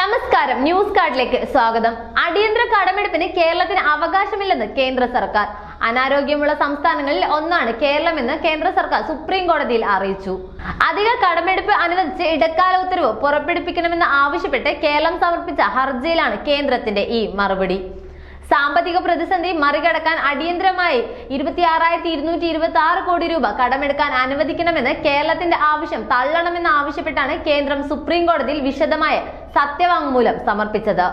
നമസ്കാരം. ന്യൂസ് കാർഡിലേക്ക് സ്വാഗതം. അടിയന്തര കടമെടുപ്പിന് കേരളത്തിന് അവകാശമില്ലെന്ന് കേന്ദ്ര സർക്കാർ. അനാരോഗ്യമുള്ള സംസ്ഥാനങ്ങളിൽ ഒന്നാണ് കേരളമെന്ന് കേന്ദ്ര സർക്കാർ സുപ്രീം കോടതിയിൽ അറിയിച്ചു. അധിക കടമെടുപ്പ് അനുവദിച്ച് ഇടക്കാല ഉത്തരവ് പുറപ്പെടുപ്പിക്കണമെന്ന് ആവശ്യപ്പെട്ട് കേരളം സമർപ്പിച്ച ഹർജിയിലാണ് കേന്ദ്രത്തിന്റെ ഈ മറുപടി. സാമ്പത്തിക പ്രതിസന്ധി മറികടക്കാൻ അടിയന്തരമായി ഇരുപത്തി ആറായിരത്തി ഇരുന്നൂറ്റി ഇരുപത്തി ആറ് കോടി രൂപ കടമെടുക്കാൻ അനുവദിക്കണമെന്ന് കേരളത്തിന്റെ ആവശ്യം തള്ളണമെന്ന് ആവശ്യപ്പെട്ടാണ് കേന്ദ്രം സുപ്രീം കോടതിയിൽ വിശദമായ സത്യവാങ്മൂലം സമർപ്പിച്ചത്.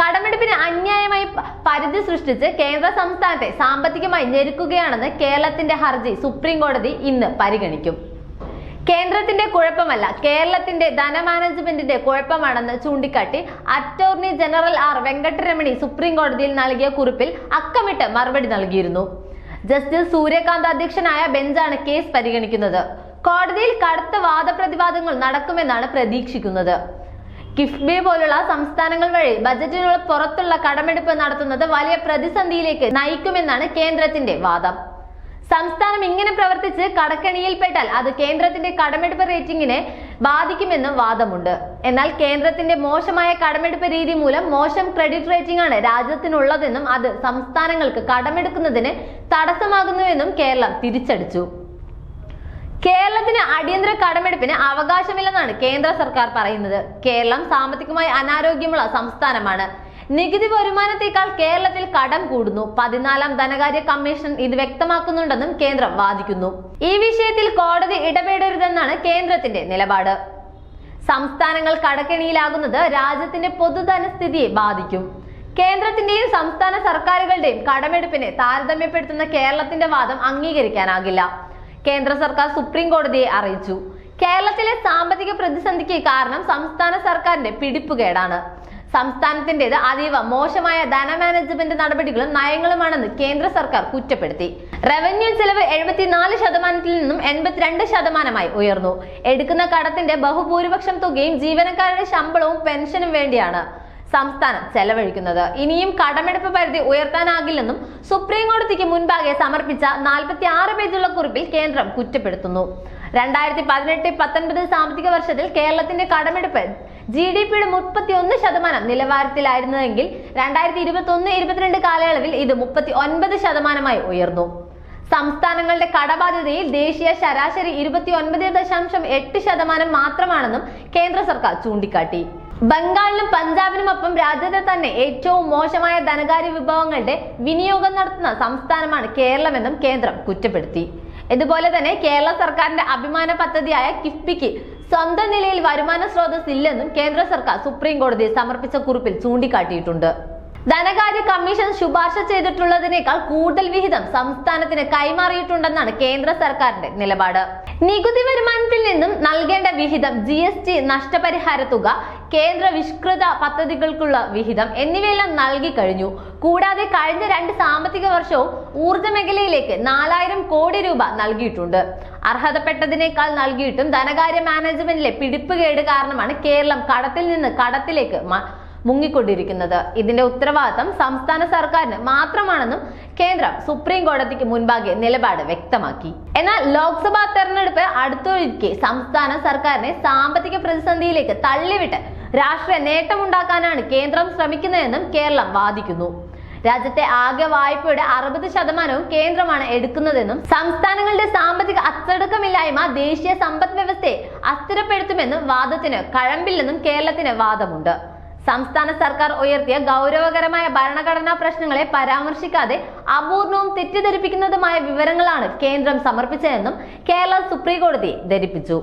കടമെടുപ്പിന് അന്യായമായി പരിധി സൃഷ്ടിച്ച് കേന്ദ്ര സംസ്ഥാനത്തെ സാമ്പത്തികമായി ഞെരുക്കുകയാണെന്ന് കേരളത്തിന്റെ ഹർജി സുപ്രീം കോടതി ഇന്ന് പരിഗണിക്കും. കേന്ദ്രത്തിന്റെ കുഴപ്പമല്ല. കേരളത്തിന്റെ ധനമാനേജ്മെന്റിന്റെ കുഴപ്പമാണെന്ന് ചൂണ്ടിക്കാട്ടി attorney general R. Venkataramani supreme കോടതിയിൽ നൽകിയ കുറിപ്പിൽ അക്കമിട്ട് മറുപടി നൽകിയിരുന്നു. ജസ്റ്റിസ് സൂര്യകാന്ത് അധ്യക്ഷനായ ബെഞ്ചാണ് കേസ് പരിഗണിക്കുന്നത്. കോടതിയിൽ കടുത്ത വാദപ്രതിവാദങ്ങൾ നടക്കുമെന്നാണ് പ്രതീക്ഷിക്കുന്നത്. കിഫ്ബി പോലുള്ള സംസ്ഥാനങ്ങൾ വഴി ബജറ്റിനുള്ള പുറത്തുള്ള കടമെടുപ്പ് നടത്തുന്നത് വലിയ പ്രതിസന്ധിയിലേക്ക് നയിക്കുമെന്നാണ് കേന്ദ്രത്തിന്റെ വാദം. സംസ്ഥാനം ഇങ്ങനെ പ്രവർത്തിച്ച് കടക്കണിയിൽപ്പെട്ടാൽ അത് കേന്ദ്രത്തിന്റെ കടമെടുപ്പ് റേറ്റിംഗിനെ ബാധിക്കുമെന്നും വാദമുണ്ട്. എന്നാൽ കേന്ദ്രത്തിന്റെ മോശമായ കടമെടുപ്പ് രീതി മൂലം മോശം ക്രെഡിറ്റ് റേറ്റിംഗ് ആണ് രാജ്യത്തിനുള്ളതെന്നും അത് സംസ്ഥാനങ്ങൾക്ക് കടമെടുക്കുന്നതിന് തടസ്സമാകുന്നുവെന്നും കേരളം തിരിച്ചടിച്ചു. കേരളത്തിന് അടിയന്തര കടമെടുപ്പിന് അവകാശമില്ലെന്നാണ് കേന്ദ്ര സർക്കാർ പറയുന്നത്. കേരളം സാമ്പത്തികമായി അനാരോഗ്യമുള്ള സംസ്ഥാനമാണ്. നികുതി വരുമാനത്തേക്കാൾ കേരളത്തിൽ കടം കൂടുന്നു. പതിനാലാം ധനകാര്യ കമ്മീഷൻ ഇത് വ്യക്തമാക്കുന്നുണ്ടെന്നും കേന്ദ്രം വാദിക്കുന്നു. ഈ വിഷയത്തിൽ കോടതി ഇടപെടരുതെന്നാണ് കേന്ദ്രത്തിന്റെ നിലപാട്. സംസ്ഥാനങ്ങൾ കടക്കെണിയിലാകുന്നത് രാജ്യത്തിന്റെ പൊതുധനസ്ഥിതിയെ ബാധിക്കും. കേന്ദ്രത്തിന്റെയും സംസ്ഥാന സർക്കാരുകളുടെയും കടമെടുപ്പിനെ താരതമ്യപ്പെടുത്തുന്ന കേരളത്തിന്റെ വാദം അംഗീകരിക്കാനാകില്ല. കേന്ദ്ര സർക്കാർ സുപ്രീം കോടതിയെ അറിയിച്ചു. കേരളത്തിലെ സാമ്പത്തിക പ്രതിസന്ധിക്ക് കാരണം സംസ്ഥാന സർക്കാരിന്റെ പിടിപ്പുകേടാണ്. സംസ്ഥാനത്തിന്റേത് അതീവ മോശമായ ധനമാനേജ്മെന്റ് നടപടികളും നയങ്ങളുമാണെന്ന് കേന്ദ്ര സർക്കാർ കുറ്റപ്പെടുത്തി. റവന്യൂ ചെലവ് എഴുപത്തിനാല് ശതമാനത്തിൽ നിന്നും എൺപത്തിരണ്ട് ശതമാനമായി ഉയർന്നു. എടുക്കുന്ന കടത്തിന്റെ ബഹുഭൂരിപക്ഷം തുകയും ജീവനക്കാരുടെ ശമ്പളവും പെൻഷനും വേണ്ടിയാണ് സംസ്ഥാനം ചെലവഴിക്കുന്നത്. ഇനിയും കടമെടുപ്പ് പരിധി ഉയർത്താനാകില്ലെന്നും സുപ്രീം കോടതിക്ക് മുൻപാകെ സമർപ്പിച്ച നാൽപ്പത്തി ആറ് പേജുള്ള കുറിപ്പിൽ കേന്ദ്രം കുറ്റപ്പെടുത്തുന്നു. രണ്ടായിരത്തി പതിനെട്ട് പത്തൊൻപത് സാമ്പത്തിക വർഷത്തിൽ കേരളത്തിന്റെ കടമെടുപ്പ് ജി ഡി പിയുടെ മുപ്പത്തി ഒന്ന് ശതമാനം നിലവാരത്തിലായിരുന്നതെങ്കിൽ രണ്ടായിരത്തി ഇരുപത്തി ഒന്ന് ഇരുപത്തിരണ്ട് കാലയളവിൽ ഇത് മുപ്പത്തി ഒൻപത് ശതമാനമായി ഉയർന്നു. സംസ്ഥാനങ്ങളുടെ കടബാധ്യതയിൽ ദേശീയ ശരാശരി ഇരുപത്തി ഒൻപത് ദശാംശം എട്ട് ശതമാനം മാത്രമാണെന്നും കേന്ദ്ര സർക്കാർ ചൂണ്ടിക്കാട്ടി. ബംഗാളിനും പഞ്ചാബിനുമൊപ്പം രാജ്യത്തെ തന്നെ ഏറ്റവും മോശമായ ധനകാര്യ വിഭവങ്ങളുടെ വിനിയോഗം നടത്തുന്ന സംസ്ഥാനമാണ് കേരളമെന്നും കേന്ദ്രം കുറ്റപ്പെടുത്തി. ഇതുപോലെ തന്നെ കേരള സർക്കാരിന്റെ അഭിമാന പദ്ധതിയായ കിഫ്ബിക്ക് സ്വന്തം നിലയിൽ വരുമാന സ്രോതസ് ഇല്ലെന്നും കേന്ദ്ര സർക്കാർ സുപ്രീം കോടതി സമർപ്പിച്ച കുറിപ്പിൽ ചൂണ്ടിക്കാട്ടിയിട്ടുണ്ട്. ധനകാര്യ കമ്മീഷൻ ശുപാർശ ചെയ്തിട്ടുള്ളതിനേക്കാൾ കൂടുതൽ വിഹിതം സംസ്ഥാനത്തിന് കൈമാറിയിട്ടുണ്ടെന്നാണ് കേന്ദ്ര സർക്കാരിന്റെ നിലപാട്. നികുതി വരുമാനത്തിൽ നിന്നും നൽകേണ്ട വിഹിതം ജി എസ് ടി നഷ്ടപരിഹാര തുക കേന്ദ്ര വിഷ്കൃത പദ്ധതികൾക്കുള്ള വിഹിതം എന്നിവയെല്ലാം നൽകി കഴിഞ്ഞു. കൂടാതെ കഴിഞ്ഞ രണ്ട് സാമ്പത്തിക വർഷവും ഊർജ മേഖലയിലേക്ക് നാലായിരം കോടി രൂപ നൽകിയിട്ടുണ്ട്. അർഹതപ്പെട്ടതിനേക്കാൾ നൽകിയിട്ടും ധനകാര്യ മാനേജ്മെന്റിലെ പിടിപ്പുകേട് കാരണമാണ് കേരളം കടത്തിൽ നിന്ന് കടത്തിലേക്ക് മുങ്ങിക്കൊണ്ടിരിക്കുന്നത്. ഇതിന്റെ ഉത്തരവാദിത്തം സംസ്ഥാന സർക്കാരിന് മാത്രമാണെന്നും കേന്ദ്രം സുപ്രീം കോടതിക്ക് മുൻപാകെ നിലപാട് വ്യക്തമാക്കി. എന്നാൽ ലോക്സഭാ തെരഞ്ഞെടുപ്പ് അടുത്തൊഴിക്കെ സംസ്ഥാന സർക്കാരിനെ സാമ്പത്തിക പ്രതിസന്ധിയിലേക്ക് തള്ളിവിട്ട് രാഷ്ട്രീയ നേട്ടമുണ്ടാക്കാനാണ് കേന്ദ്രം ശ്രമിക്കുന്നതെന്നും കേരളം വാദിക്കുന്നു. രാജ്യത്തെ ആകെ വായ്പയുടെ അറുപത് ശതമാനവും കേന്ദ്രമാണ് എടുക്കുന്നതെന്നും സംസ്ഥാനങ്ങളുടെ സാമ്പത്തിക അച്ചടക്കമില്ലായ്മ ദേശീയ സമ്പദ് വ്യവസ്ഥയെ അസ്ഥിരപ്പെടുത്തുമെന്നും വാദത്തിന് കഴമ്പില്ലെന്നും കേരളത്തിന് വാദമുണ്ട്. സംസ്ഥാന സർക്കാർ ഉയർത്തിയ ഗൗരവകരമായ ഭരണഘടനാ പ്രശ്നങ്ങളെ പരാമർശിക്കാതെ അപൂർണവും തെറ്റിദ്ധരിപ്പിക്കുന്നതുമായ വിവരങ്ങളാണ് കേന്ദ്രം സമർപ്പിച്ചതെന്നും കേരള സുപ്രീം കോടതി ധരിപ്പിച്ചു.